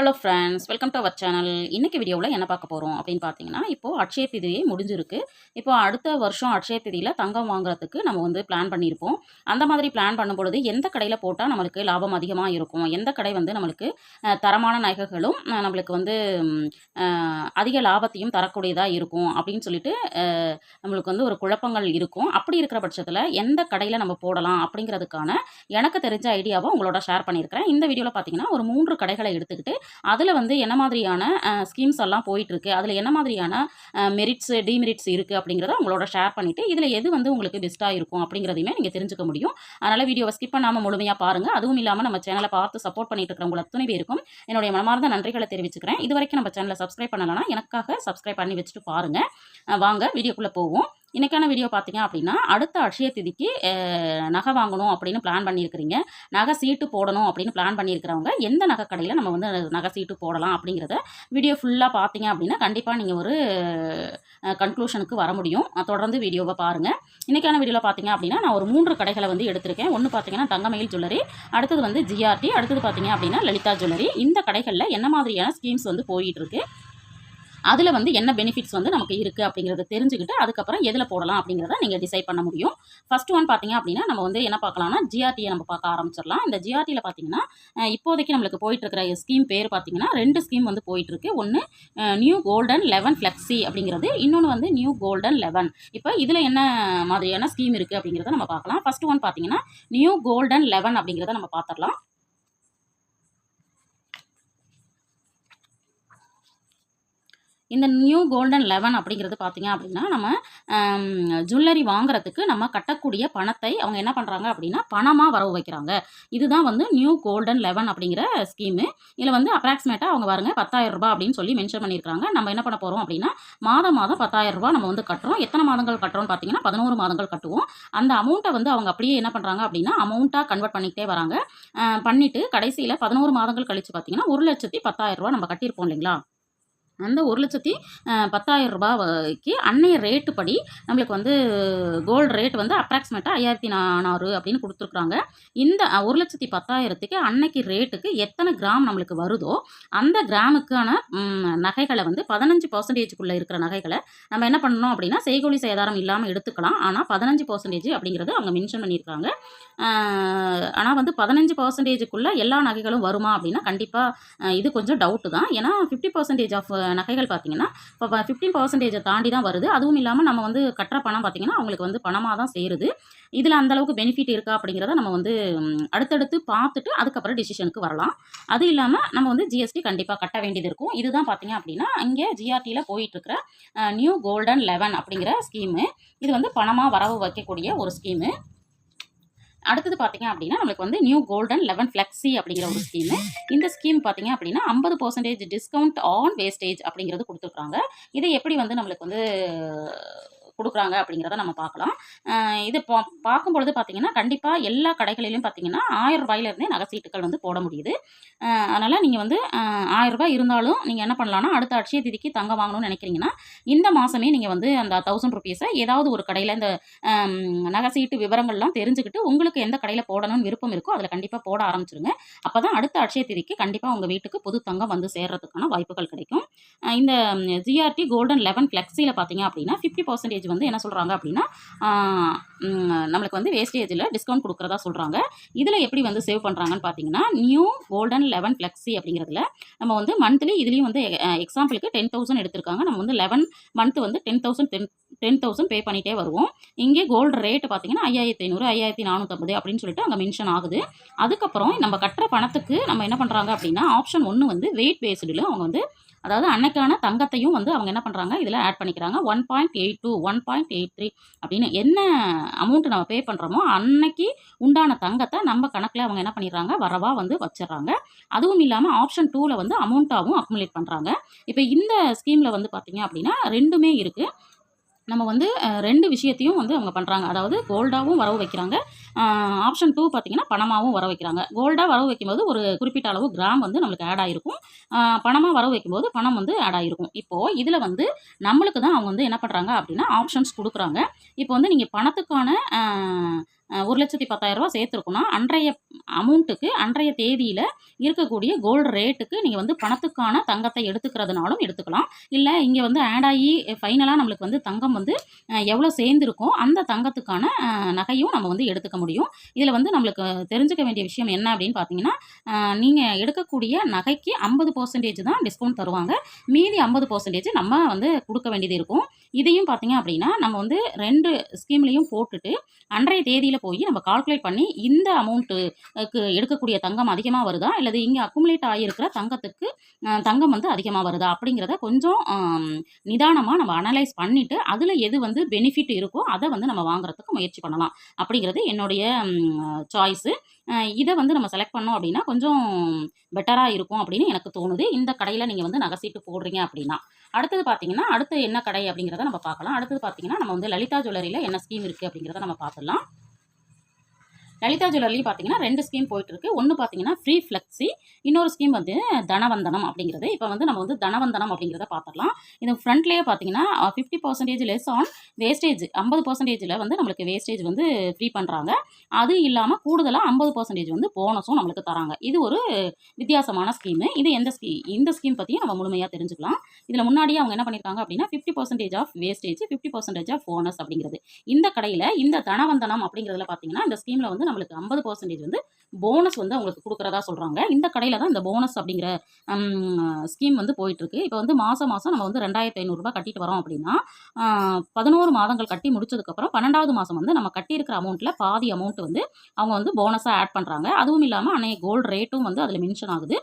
Hello friends welcome to our channel இன்றைக்கி வீடியோவில் என்ன பார்க்க போகிறோம் அப்படின்னு பார்த்தீங்கன்னா இப்போது அட்சய திதியே முடிஞ்சிருக்கு. இப்போ அடுத்த வருஷம் அட்சய திதியில் தங்கம் வாங்குறதுக்கு நம்ம வந்து பிளான் பண்ணியிருப்போம். அந்த மாதிரி பிளான் பண்ணும்பொழுது எந்த கடையில் போட்டால் நம்மளுக்கு லாபம் அதிகமாக இருக்கும்? எந்த கடை வந்து நம்மளுக்கு தரமான நகைகளும் நம்மளுக்கு வந்து அதிக லாபத்தையும் தரக்கூடியதாக இருக்கும் அப்படின்னு சொல்லிட்டு நம்மளுக்கு வந்து ஒரு குழப்பங்கள் இருக்கும். அப்படி இருக்கிற பட்சத்தில் எந்த கடையில் நம்ம போடலாம் அப்படிங்கிறதுக்கான எனக்கு தெரிஞ்ச ஐடியாவை உங்களோட ஷேர் பண்ணியிருக்கிறேன். இந்த வீடியோவில் பார்த்தீங்கன்னா ஒரு மூன்று கடைகளை எடுத்துக்கிட்டு அதில் வந்து என்ன மாதிரியான ஸ்கீம்ஸ் எல்லாம் போயிட்டுருக்கு? அதில் என்ன மாதிரியான மெரிட்ஸ் டிமெரிட்ஸ் இருக்குது அப்படிங்கிறத உங்களோட ஷேர் பண்ணிவிட்டு இதில் எது வந்து உங்களுக்கு பெஸ்ட்டாக இருக்கும் அப்படிங்கிறதையுமே நீங்கள் தெரிஞ்சுக்க முடியும். அதனால் வீடியோவை ஸ்கிப் பண்ணாமல் முழுமையாக பாருங்கள் அதுவும் இல்லாமல் நம்ம சேனலை பார்த்து சப்போர்ட் பண்ணிட்டு இருக்கிறவங்க துணை பேருக்கும் என்னுடைய மனமார்ந்த நன்றிகளை தெரிவிச்சுக்கிறேன். இது வரைக்கும் நம்ம சேனலை சப்ஸ்கிரைப் பண்ணலைன்னா எனக்காக சப்ஸ்கிரைப் பண்ணி வச்சுட்டு பாருங்கள் வாங்க வீடியோக்குள்ளே போவோம். இன்றைக்கான வீடியோ பார்த்தீங்க அப்படின்னா அடுத்த அட்சய திதிக்கு நகை வாங்கணும் அப்படின்னு பிளான் பண்ணியிருக்கிறீங்க. நகை சீட்டு போடணும் அப்படின்னு பிளான் பண்ணியிருக்கிறவங்க எந்த நகை கடையில் நம்ம வந்து நகை சீட்டு போடலாம் அப்படிங்கிறத வீடியோ ஃபுல்லாக பார்த்தீங்க அப்படின்னா கண்டிப்பாக நீங்கள் ஒரு கன்க்ளூஷனுக்கு வர முடியும். தொடர்ந்து வீடியோவை பாருங்கள் இன்றைக்கான வீடியோவில் பார்த்தீங்க அப்படின்னா நான் ஒரு மூன்று கடைகளை வந்து எடுத்திருக்கேன். ஒன்று பார்த்தீங்கன்னா தங்கமயில் ஜுவல்லரி அடுத்தது வந்து ஜிஆர்டி அடுத்தது பார்த்தீங்க அப்படின்னா லலிதா ஜுவல்லரி இந்த கடைகளில் என்ன மாதிரியான ஸ்கீம்ஸ் வந்து போயிட்டுருக்கு அதில் வந்து என்ன பெனிஃபிட்ஸ் வந்து நமக்கு இருக்குது அப்படிங்கிறத தெரிஞ்சுக்கிட்டு அதுக்கப்புறம் எதில் போடலாம் அப்படிங்கிறத நீங்கள் டிசைட் பண்ண முடியும். ஃபஸ்ட் ஒன் பார்த்தீங்க அப்படின்னா நம்ம வந்து என்ன பார்க்கலாம்னா ஜிஆர்டியை நம்ம பார்க்க ஆரம்பிச்சிடலாம். இந்த ஜிஆர்டியில் பார்த்தீங்கன்னா இப்போதைக்கு நம்மளுக்கு போயிட்டுருக்கிற ஸ்கீம் பேர் பார்த்தீங்கன்னா ரெண்டு ஸ்கீம் வந்து போயிட்டுருக்கு. ஒன்று நியூ கோல்டன் லெவன் ஃப்ளெக்ஸி அப்படிங்கிறது இன்னொன்று வந்து நியூ கோல்டன் லெவன் இப்போ இதில் என்ன மாதிரியான ஸ்கீம் இருக்குது அப்படிங்கிறத நம்ம பார்க்கலாம். ஃபஸ்ட் ஒன் பார்த்தீங்கன்னா நியூ கோல்டன் லெவன் அப்படிங்கிறத நம்ம பார்த்துடலாம். இந்த நியூ கோல்டன் லெவன் அப்படிங்கிறது பார்த்தீங்க அப்படின்னா நம்ம ஜுவல்லரி வாங்குறதுக்கு நம்ம கட்டக்கூடிய பணத்தை அவங்க என்ன பண்ணுறாங்க அப்படின்னா பணமாக வரவு வைக்கிறாங்க. இதுதான் வந்து நியூ கோல்டன் லெவன் அப்படிங்கிற ஸ்கீமு இதில் வந்து அப்ராக்சிமேட்டாக அவங்க பாருங்க பத்தாயிரம் ரூபாய் அப்படின்னு சொல்லி மென்ஷன் பண்ணியிருக்காங்க நம்ம என்ன பண்ண போகிறோம் அப்படின்னா மாதம் மாதம் பத்தாயிரம் ரூபாய் நம்ம வந்து கட்டுறோம். எத்தனை மாதங்கள் கட்டுறோம்னு பார்த்தீங்கன்னா பதினோரு மாதங்கள் கட்டுவோம். அந்த அமௌண்ட்டை வந்து அவங்க அப்படியே என்ன பண்ணுறாங்க அப்படின்னா அமௌண்ட்டாக கன்வெர்ட் பண்ணிக்கிட்டே வராங்க. பண்ணிவிட்டு கடைசியில் பதினோரு மாதங்கள் கழித்து பார்த்தீங்கன்னா ஒரு லட்சத்தி பத்தாயிரம் ரூபா நம்ம கட்டியிருப்போம் இல்லைங்களா? அந்த ஒரு லட்சத்தி பத்தாயிரம் ரூபாய்க்கு அன்னைய ரேட்டு படி நம்மளுக்கு வந்து கோல்டு ரேட் வந்து அப்ராக்சிமேட்டாக ஐயாயிரத்தி நானூறு அப்படின்னு கொடுத்துருக்குறாங்க. இந்த ஒரு லட்சத்தி பத்தாயிரத்துக்கு அன்னைக்கு ரேட்டுக்கு எத்தனை கிராம் நம்மளுக்கு வருதோ அந்த கிராமுக்கான நகைகளை வந்து பதினஞ்சு பர்சன்டேஜுக்குள்ளே இருக்கிற நகைகளை நம்ம என்ன பண்ணணும் அப்படின்னா செய்கூலி சேதாரம் இல்லாமல் எடுத்துக்கலாம். ஆனால் பதினஞ்சு பர்சன்டேஜ் அப்படிங்கிறது அவங்க மென்ஷன் பண்ணியிருக்காங்க. ஆனால் வந்து பதினஞ்சு பர்சன்டேஜுக்குள்ளே எல்லா நகைகளும் வருமா அப்படின்னா கண்டிப்பாக இது கொஞ்சம் டவுட்டு தான். ஏன்னா ஃபிஃப்டி பர்சன்டேஜ் ஆஃப் நகைகள் பார்த்தீங்கன்னா இப்போ ஃபிஃப்டீன் பர்சன்டேஜை தாண்டி தான் வருது. அதுவும் இல்லாமல் நம்ம வந்து கட்டுற பணம் பார்த்தீங்கன்னா அவங்களுக்கு வந்து பணமாக தான் சேருது. இதில் அந்தளவுக்கு பெனிஃபிட் இருக்கா அப்படிங்கிறத நம்ம வந்து அடுத்தடுத்து பார்த்துட்டு அதுக்கப்புறம் டிசிஷனுக்கு வரலாம். அது இல்லாமல் நம்ம வந்து ஜிஎஸ்டி கண்டிப்பாக கட்ட வேண்டியது இருக்கும். இதுதான் பார்த்தீங்க அப்படின்னா இங்கே ஜிஆர்டியில் போயிட்டுருக்கிற நியூ கோல்டன் லெவன் அப்படிங்கிற ஸ்கீமு இது வந்து பணமாக வரவு வைக்கக்கூடிய ஒரு ஸ்கீமு அடுத்தது பார்த்தீங்க அப்படின்னா நம்மளுக்கு வந்து நியூ கோல்டன் லெவன் ஃப்ளெக்ஸி அப்படிங்கிற ஒரு ஸ்கீமு இந்த ஸ்கீம் பார்த்தீங்க அப்படின்னா ஐம்பது பர்சன்டேஜ் டிஸ்கவுண்ட் ஆன் வேஸ்டேஜ் அப்படிங்கிறது கொடுத்துருக்காங்க. இதை எப்படி வந்து நம்மளுக்கு வந்து கொடுக்குறாங்க அப்படிங்கிறத நம்ம பார்க்கலாம். இது பா பார்க்கும்பொழுது பார்த்தீங்கன்னா கண்டிப்பாக எல்லா கடைகளிலும் பார்த்தீங்கன்னா ஆயிரம் ரூபாயிலிருந்தே நகைச்சீட்டுகள் வந்து போட முடியுது. அதனால் நீங்கள் வந்து ஆயிரம் ரூபாய் இருந்தாலும் நீங்கள் என்ன பண்ணலாம்னா அடுத்த அட்சய திதிக்கு தங்கம் வாங்கணும்னு நினைக்கிறீங்கன்னா இந்த மாதமே நீங்கள் வந்து அந்த தௌசண்ட் ருபீஸை ஏதாவது ஒரு கடையில் இந்த அம், நகை சீட்டு விவரங்கள்லாம் தெரிஞ்சுக்கிட்டு உங்களுக்கு எந்த கடையில் போடணும்னு விருப்பம் இருக்கோ அதில் கண்டிப்பாக போட ஆரம்பிச்சிருங்க. அப்போ தான் அடுத்த அட்சய திதிக்கு கண்டிப்பாக உங்கள் வீட்டுக்கு புது தங்கம் வந்து சேர்றதுக்கான வாய்ப்புகள் கிடைக்கும். இந்த ஜிஆர்டி கோல்டன் லெவன் ஃப்ளெக்ஸியில் பார்த்தீங்க அப்படின்னா ஃபிஃப்டி பர்சன்டேஜ் வந்து என்ன சொல்கிறாங்க அப்படின்னா நம்மளுக்கு வந்து வேஸ்டேஜில் டிஸ்கவுண்ட் கொடுக்குறதா சொல்கிறாங்க இதில் எப்படி வந்து சேவ் பண்ணுறாங்கன்னு பார்த்தீங்கன்னா நியூ கோல்டன் லெவன் ஃப்ளெக்ஸி அப்படிங்கிறதுல நம்ம வந்து மந்த்லி இதுலேயும் வந்து எக்ஸாம்பிளுக்கு டென் தௌசண்ட் எடுத்திருக்காங்க. நம்ம வந்து லெவன் மந்த் வந்து ten thousand ten ten thousand pay பண்ணிகிட்டே வருவோம். இங்கே கோல்டு ரேட் பார்த்தீங்கன்னா ஐயாயிரத்தி ஐநூறு ஐயாயிரத்தி நானூற்றம்பது அப்படின்னு சொல்லிட்டு அங்கே மென்ஷன் ஆகுது. அதுக்கப்புறம் நம்ம கட்டுற பணத்துக்கு நம்ம என்ன பண்ணுறாங்க அப்படின்னா ஆப்ஷன் ஒன்று வந்து வெயிட் பேஸ்டில் அவங்க வந்து அதாவது அன்னைக்கான தங்கத்தையும் வந்து அவங்க என்ன பண்ணுறாங்க இதில் ஆட் பண்ணிக்கிறாங்க. One point eight two one point eight three அப்படின்னு என்ன அமௌண்ட் நம்ம பே பண்ணுறோமோ அன்னைக்கு உண்டான தங்கத்தை நம்ம கணக்கில் அவங்க என்ன பண்ணிடுறாங்க? வரவா வந்து வச்சிடுறாங்க. அதுவும் இல்லாமல் ஆப்ஷன் டூவில் வந்து அமௌண்ட்டாகவும் அக்குமுலேட் பண்ணுறாங்க இப்போ இந்த ஸ்கீமில் வந்து பார்த்தீங்க அப்படின்னா ரெண்டுமே இருக்குது நம்ம வந்து ரெண்டு விஷயத்தையும் வந்து அவங்க பண்ணுறாங்க அதாவது கோல்டாகவும் வரவு வைக்கிறாங்க. ஆப்ஷன் டூ பார்த்தீங்கன்னா பணமாகவும் வர வைக்கிறாங்க. கோல்டாக வரவு வைக்கும்போது ஒரு குறிப்பிட்ட அளவு கிராம் வந்து நம்மளுக்கு ஆட் ஆகிருக்கும் பணமாக வரவு வைக்கும்போது பணம் வந்து ஆட் ஆகிருக்கும் இப்போது இதில் வந்து நம்மளுக்கு தான் அவங்க வந்து என்ன பண்ணுறாங்க அப்படின்னா ஆப்ஷன்ஸ் கொடுக்குறாங்க. இப்போ வந்து நீங்கள் பணத்துக்கான ஒரு லட்சத்தி பத்தாயிரம் ரூபாய் அன்றைய அமௌண்ட்டுக்கு அன்றைய தேதியில் இருக்கக்கூடிய கோல்டு ரேட்டுக்கு நீங்கள் வந்து பணத்துக்கான தங்கத்தை எடுத்துக்கிறதுனாலும் எடுத்துக்கலாம். இல்லை இங்கே வந்து ஆட் ஆகி ஃபைனலாக நம்மளுக்கு வந்து தங்கம் வந்து எவ்வளோ சேர்ந்துருக்கோ அந்த தங்கத்துக்கான நகையும் நம்ம வந்து எடுத்துக்க முடியும். இதில் வந்து நம்மளுக்கு தெரிஞ்சுக்க வேண்டிய விஷயம் என்ன அப்படின்னு பார்த்தீங்கன்னா நீங்கள் எடுக்கக்கூடிய நகைக்கு ஐம்பது பர்சன்டேஜ் தான் டிஸ்கவுண்ட் தருவாங்க. மீதி ஐம்பது பர்சன்டேஜ் நம்ம வந்து கொடுக்க வேண்டியது இருக்கும். இதையும் பார்த்தீங்க அப்படின்னா நம்ம வந்து ரெண்டு ஸ்கீம்லேயும் போட்டுட்டு அன்றைய தேதியில் போய் நம்ம கால்குலேட் பண்ணி இந்த அமௌண்ட்டுக்கு எடுக்கக்கூடிய தங்கம் அதிகமாக வருதா? அல்லது இங்கே அக்குமுலேட் ஆகியிருக்கிற தங்கத்துக்கு தங்கம் வந்து அதிகமாக வருதா? அப்படிங்கிறத கொஞ்சம் நிதானமாக நம்ம அனலைஸ் பண்ணிவிட்டு அதில் எது வந்து பெனிஃபிட் இருக்கோ அதை வந்து நம்ம வாங்குறதுக்கு முயற்சி பண்ணலாம். அப்படிங்கிறது என்னுடைய சாய்ஸு இதை வந்து நம்ம செலக்ட் பண்ணோம் அப்படின்னா கொஞ்சம் பெட்டராக இருக்கும் அப்படின்னு எனக்கு தோணுது. இந்த கடையில் நீங்கள் வந்து நகைசீட்டு போடுறீங்க அப்படின்னா. அடுத்தது பார்த்தீங்கன்னா அடுத்து என்ன கடை அப்படிங்கிறத நம்ம பார்க்கலாம். அடுத்தது பார்த்தீங்கன்னா நம்ம வந்து லலிதா ஜுவல்லரியில் என்ன ஸ்கீம் இருக்குது அப்படிங்கிறத நம்ம பார்த்துடலாம். லலிதா ஜுவல்லர்லையும் பார்த்தீங்கன்னா ரெண்டு ஸ்கீம் போயிட்டு இருக்கு ஒன்று பார்த்தீங்கன்னா ஃப்ரீ ஃப்ளெக்ஸி இன்னொரு ஸ்கீம் வந்து தனவந்தனம் அப்படிங்கிறது. இப்போ வந்து நம்ம வந்து தனவந்தனம் அப்படிங்கிறத பார்த்துடலாம் இது ஃப்ரண்ட்லேயே பார்த்தீங்கன்னா fifty percentage less on wastage ஐம்பது பர்சன்டேஜில் வந்து நம்மளுக்கு வேஸ்டேஜ் வந்து ஃப்ரீ பண்ணுறாங்க அது இல்லாமல் கூடுதலாக ஐம்பது பர்சன்டேஜ் வந்து போனஸும் நம்மளுக்கு தராங்க. இது ஒரு வித்தியாசமான ஸ்கீமு இது எந்த ஸ்கீ இந்த ஸ்கீம் பற்றியும் நம்ம முழுமையாக தெரிஞ்சுக்கலாம். இதில் முன்னாடியே அவங்க என்ன பண்ணியிருக்காங்க அப்படின்னா fifty percentage off wastage fifty percentage off bonus அப்படிங்கிறது. இந்த கடையில் இந்த தனவந்தனம் அப்படிங்கிறதுல பார்த்தீங்கன்னா இந்த ஸ்கீமில் வந்து நம்மளுக்கு ஐம்பது பர்சன்டேஜ் வந்து போனஸ் வந்து அவங்களுக்கு கொடுக்குறதா சொல்கிறாங்க இந்த கடையில் தான் இந்த போனஸ் அப்படிங்கிற ஸ்கீம் வந்து போயிட்டுருக்கு. இப்போ வந்து மாதம் மாதம் நம்ம வந்து ரெண்டாயிரத்தி ஐநூறுரூபா கட்டிட்டு வரோம் அப்படின்னா பதினோரு மாதங்கள் கட்டி முடிச்சதுக்கப்புறம் பன்னெண்டாவது மாதம் வந்து நம்ம கட்டியிருக்கிற அமௌண்ட்டில் பாதி அமௌண்ட் வந்து அவங்க வந்து போனஸாக ஆட் பண்ணுறாங்க அதுவும் இல்லாமல் அன்னைய கோல்டு ரேட்டும் வந்து அதில் மென்ஷன் ஆகுது.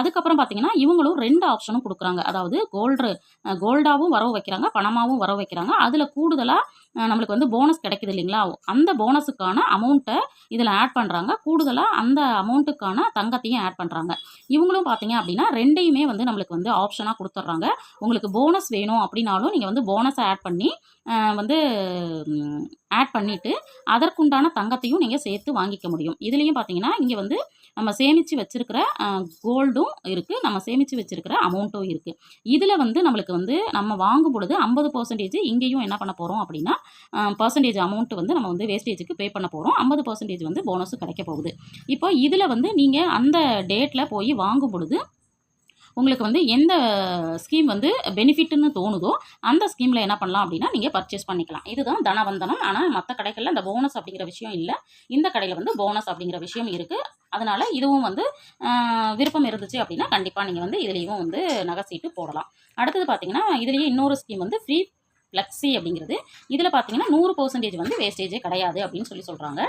அதுக்கப்புறம் பார்த்தீங்கன்னா இவங்களும் ரெண்டு ஆப்ஷனும் கொடுக்குறாங்க. அதாவது கோல்டு கோல்டாகவும் வரவு வைக்கிறாங்க பணமாகவும் வரவு வைக்கிறாங்க. அதில் கூடுதலாக நம்மளுக்கு வந்து போனஸ் கிடைக்குது இல்லைங்களா? அந்த போனஸுக்கான அமௌண்ட்டை இதில் ஆட் பண்ணுறாங்க கூடுதலாக அந்த அமௌண்ட்டுக்கான தங்கத்தையும் ஆட் பண்ணுறாங்க இவங்களும் பார்த்தீங்க அப்படின்னா ரெண்டையுமே வந்து நம்மளுக்கு வந்து ஆப்ஷனாக கொடுத்துட்றாங்க. உங்களுக்கு போனஸ் வேணும் அப்படின்னாலும் நீங்கள் வந்து போனஸை ஆட் பண்ணி வந்து ஆட் பண்ணிவிட்டு அதற்குண்டான தங்கத்தையும் நீங்கள் சேர்த்து வாங்கிக்க முடியும். இதுலேயும் பார்த்தீங்கன்னா இங்கே வந்து நம்ம சேமித்து வச்சுருக்கிற கோல்டும் இருக்குது நம்ம சேமித்து வச்சுருக்கிற அமௌண்ட்டும் இருக்குது இதில் வந்து நம்மளுக்கு வந்து நம்ம வாங்கும் பொழுது ஐம்பது பர்சன்டேஜ் இங்கேயும் என்ன பண்ண போகிறோம் அப்படின்னா பர்சன்டேஜ் அமௌண்ட்டு வந்து நம்ம வந்து வேஸ்டேஜுக்கு பே பண்ண போகிறோம் ஐம்பது பர்சன்டேஜ் வந்து போனஸும் கிடைக்க போகுது. இப்போ இதில் வந்து நீங்கள் அந்த டேட்டில் போய் வாங்கும் பொழுது உங்களுக்கு வந்து எந்த ஸ்கீம் வந்து பெனிஃபிட்னு தோணுதோ அந்த ஸ்கீமில் என்ன பண்ணலாம் அப்படின்னா நீங்கள் பர்ச்சேஸ் பண்ணிக்கலாம். இதுதான் தனவந்தனம். ஆனால் மற்ற கடைகளில் அந்த போனஸ் அப்படிங்கிற விஷயம் இல்லை. இந்த கடையில் வந்து போனஸ் அப்படிங்கிற விஷயம் இருக்குது அதனால் இதுவும் வந்து விருப்பம் இருந்துச்சு அப்படின்னா கண்டிப்பாக நீங்கள் வந்து இதுலேயும் வந்து நகைசீட்டு போடலாம். அடுத்தது பார்த்தீங்கன்னா இதுலேயே இன்னொரு ஸ்கீம் வந்து ஃப்ரீ ஃப்ளக்ஸி அப்படிங்கிறது. இதில் பார்த்தீங்கன்னா நூறு பர்சன்டேஜ் வந்து வேஸ்டேஜே கிடையாது அப்படின்னு சொல்லி சொல்கிறாங்க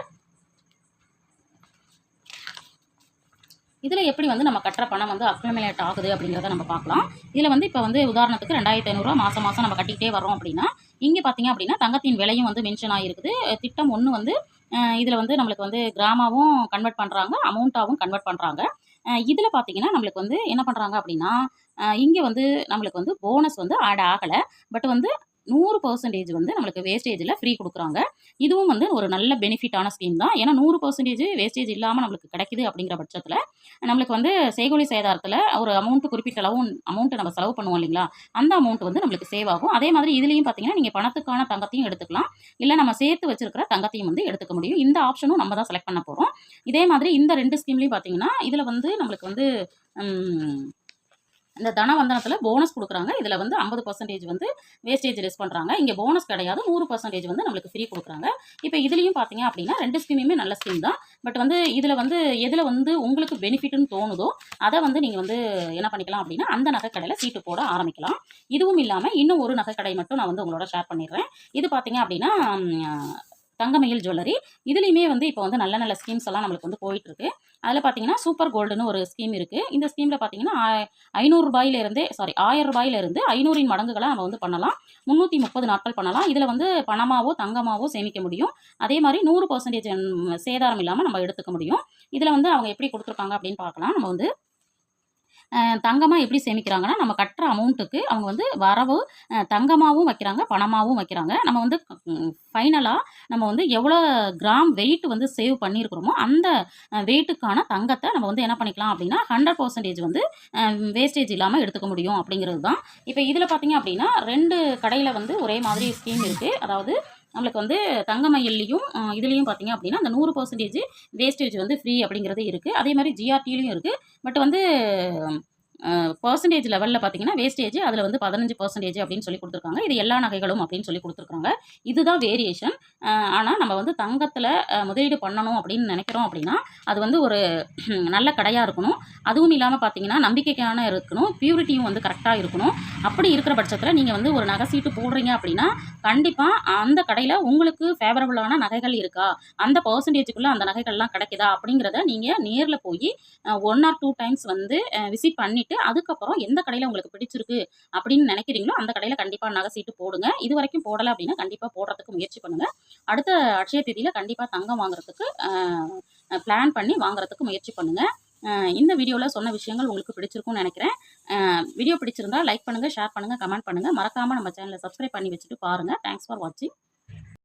இதில் எப்படி வந்து நம்ம கட்டுற பணம் வந்து அக்ரிமிலேட் ஆகுது அப்படிங்கிறத நம்ம பார்க்கலாம். இதில் வந்து இப்போ வந்து உதாரணத்துக்கு ரெண்டாயிரத்தி ஐநூறுரூவா மாதம் மாதம் நம்ம கட்டிக்கிட்டே வரோம் அப்படின்னா இங்கே பார்த்தீங்க அப்படின்னா தங்கத்தின் விலையும் வந்து மென்ஷன் ஆகிருக்குது திட்டம் ஒன்று வந்து இதில் வந்து நம்மளுக்கு வந்து கிராமாவும் கன்வெர்ட் பண்ணுறாங்க அமௌண்ட்டாகவும் கன்வெர்ட் பண்ணுறாங்க இதில் பார்த்தீங்கன்னா நம்மளுக்கு வந்து என்ன பண்ணுறாங்க அப்படின்னா இங்கே வந்து நம்மளுக்கு வந்து போனஸ் வந்து ஆட் ஆகலை. பட் வந்து நூறு பர்சன்டேஜ் வந்து நம்மளுக்கு வேஸ்டேஜில் ஃப்ரீ கொடுக்குறாங்க. இதுவும் வந்து ஒரு நல்ல பெனிஃபிட்டான ஸ்கீம் தான். ஏன்னா நூறு பர்சன்டேஜ் வேஸ்டேஜ் இல்லாமல் நம்மளுக்கு கிடைக்குது அப்படிங்கிற பட்சத்தில் நம்மளுக்கு வந்து செய்கொலி சேதாரத்தில் ஒரு அமௌண்ட்டு குறிப்பிட்ட அளவு அமௌண்ட்டு நம்ம செலவு பண்ணுவோம் இல்லைங்களா? அந்த அமௌண்ட் வந்து நம்மளுக்கு சேவ் ஆகும். அதே மாதிரி இதுலேயும் பார்த்தீங்கன்னா நீங்கள் பணத்துக்கான தங்கத்தையும் எடுத்துக்கலாம். இல்லை நம்ம சேர்த்து வச்சிருக்கிற தங்கத்தையும் வந்து எடுத்துக்க முடியும். இந்த ஆப்ஷனும் நம்ம தான் செலக்ட் பண்ண போகிறோம் இதே மாதிரி இந்த ரெண்டு ஸ்கீம்லேயும் பார்த்தீங்கன்னா இதில் வந்து நம்மளுக்கு வந்து இந்த தனவந்தனத்தில் போனஸ் கொடுக்குறாங்க. இதில் வந்து ஐம்பது பர்சன்டேஜ் வந்து வேஸ்டேஜ் லெஸ் பண்ணுறாங்க இங்கே போனஸ் கிடையாது. நூறு பர்சன்டேஜ் வந்து நம்மளுக்கு ஃப்ரீ கொடுக்குறாங்க. இப்போ இதுலேயும் பார்த்தீங்க அப்படின்னா ரெண்டு ஸ்கீமுமே நல்ல ஸ்கீம் தான். பட் வந்து இதில் வந்து எதில் வந்து உங்களுக்கு பெனிஃபிட்னு தோணுதோ அதை வந்து நீங்கள் வந்து என்ன பண்ணிக்கலாம் அப்படின்னா அந்த நகைக்கடையில் சீட்டு போட ஆரம்பிக்கலாம். இதுவும் இல்லாமல் இன்னும் ஒரு நகைக்கடை மட்டும் நான் வந்து உங்களோட ஷேர் பண்ணிடுறேன். இது பார்த்தீங்க அப்படின்னா தங்கமயில் ஜுவல்லரி இதுலேயுமே வந்து இப்போ வந்து நல்ல நல்ல ஸ்கீம்ஸ் எல்லாம் நம்மளுக்கு வந்து போயிட்டுருக்கு. அதில் பார்த்தீங்கன்னா சூப்பர் கோல்டுன்னு ஒரு ஸ்கீம் இருக்குது இந்த ஸ்கீமில் பார்த்தீங்கன்னா ஆ- ஐநூறு சாரி ஆயிரம் ரூபாயிலிருந்து ஐநூறின் மடங்குகளை நம்ம வந்து பண்ணலாம். முந்நூற்றி முப்பது நாட்கள் பண்ணலாம். இதில் வந்து பணமாவோ தங்கமாவோ சேமிக்க முடியும். அதே மாதிரி நூறு பர்சன்டேஜ் சேதாரம் இல்லாமல் நம்ம எடுத்துக்க முடியும். இதில் வந்து அவங்க எப்படி கொடுத்துருக்காங்க அப்படின்னு பார்க்கலாம். நம்ம வந்து தங்கமாக எப்படி சேமிக்கிறாங்கன்னா நம்ம கட்டுற அமௌண்ட்டுக்கு அவங்க வந்து வரவு தங்கமாகவும் வைக்கிறாங்க பணமாகவும் வைக்கிறாங்க. நம்ம வந்து ஃபைனலாக நம்ம வந்து எவ்வளோ கிராம் வெயிட் வந்து சேவ் பண்ணியிருக்கிறோமோ அந்த வெயிட்டுக்கான தங்கத்தை நம்ம வந்து என்ன பண்ணிக்கலாம் அப்படின்னா ஹண்ட்ரட் பர்சன்டேஜ் வந்து வேஸ்டேஜ் இல்லாமல் எடுத்துக்க முடியும் அப்படிங்கிறது தான். இப்போ இதில் பார்த்தீங்க அப்படின்னா ரெண்டு கடையில் வந்து ஒரே மாதிரி ஸ்கீம் இருக்குது அதாவது நம்மளுக்கு வந்து தங்கமயில்லையும் இதுலேயும் பார்த்திங்க அப்படின்னா அந்த நூறு பர்சன்டேஜ் வேஸ்டேஜ் வந்து ஃப்ரீ அப்படிங்கிறது இருக்குது அதே மாதிரி ஜிஆர்டிலையும் இருக்குது பட் வந்து பர்சன்டேஜ் லெவலில் பார்த்தீங்கன்னா வேஸ்டேஜ் அதில் வந்து பதினஞ்சு பர்சன்டேஜ் அப்படின்னு சொல்லி கொடுத்துருக்காங்க. இது எல்லா நகைகளும் அப்படின்னு சொல்லி கொடுத்துருக்காங்க. இதுதான் வேரியேஷன் ஆனால் நம்ம வந்து தங்கத்தில் முதலீடு பண்ணணும் அப்படின்னு நினைக்கிறோம் அப்படின்னா அது வந்து ஒரு நல்ல கடையாக இருக்கணும். அதுவும் இல்லாமல் பார்த்தீங்கன்னா நம்பிக்கைக்கான இருக்கணும். பியூரிட்டியும் வந்து கரெக்டாக இருக்கணும். அப்படி இருக்கிற பட்சத்தில் நீங்கள் வந்து ஒரு நகை சீட்டு போடுறீங்க அப்படின்னா கண்டிப்பாக அந்த கடையில் உங்களுக்கு ஃபேவரபுளான நகைகள் இருக்கா? அந்த பர்சன்டேஜுக்குள்ளே அந்த நகைகள்லாம் கிடைக்குதா? அப்படிங்கிறத நீங்கள் நேரில் போய் ஒன் ஆர் டூ டைம்ஸ் வந்து விசிட் பண்ணி பண்ணிவிட்டு அதுக்கப்புறம் எந்த கடையில் உங்களுக்கு பிடிச்சிருக்கு அப்படின்னு நினைக்கிறீங்களோ அந்த கடையில் கண்டிப்பாக நகை சீட்டு போடுங்க. இது வரைக்கும் போடலை அப்படின்னா கண்டிப்பாக போடுறதுக்கு முயற்சி பண்ணுங்கள் அடுத்த அட்சய தேதியில் கண்டிப்பாக தங்கம் வாங்குறதுக்கு பிளான் பண்ணி வாங்குறதுக்கு முயற்சி பண்ணுங்கள் இந்த வீடியோவில் சொன்ன விஷயங்கள் உங்களுக்கு பிடிச்சிருக்கும்னு நினைக்கிறேன். வீடியோ பிடிச்சிருந்தா லைக் பண்ணுங்கள் ஷேர் பண்ணுங்கள் கமெண்ட் பண்ணுங்கள் மறக்காமல் நம்ம சேனலை சப்ஸ்கிரைப் பண்ணி வச்சுட்டு பாருங்கள் தேங்க்ஸ் ஃபார் வாட்சிங்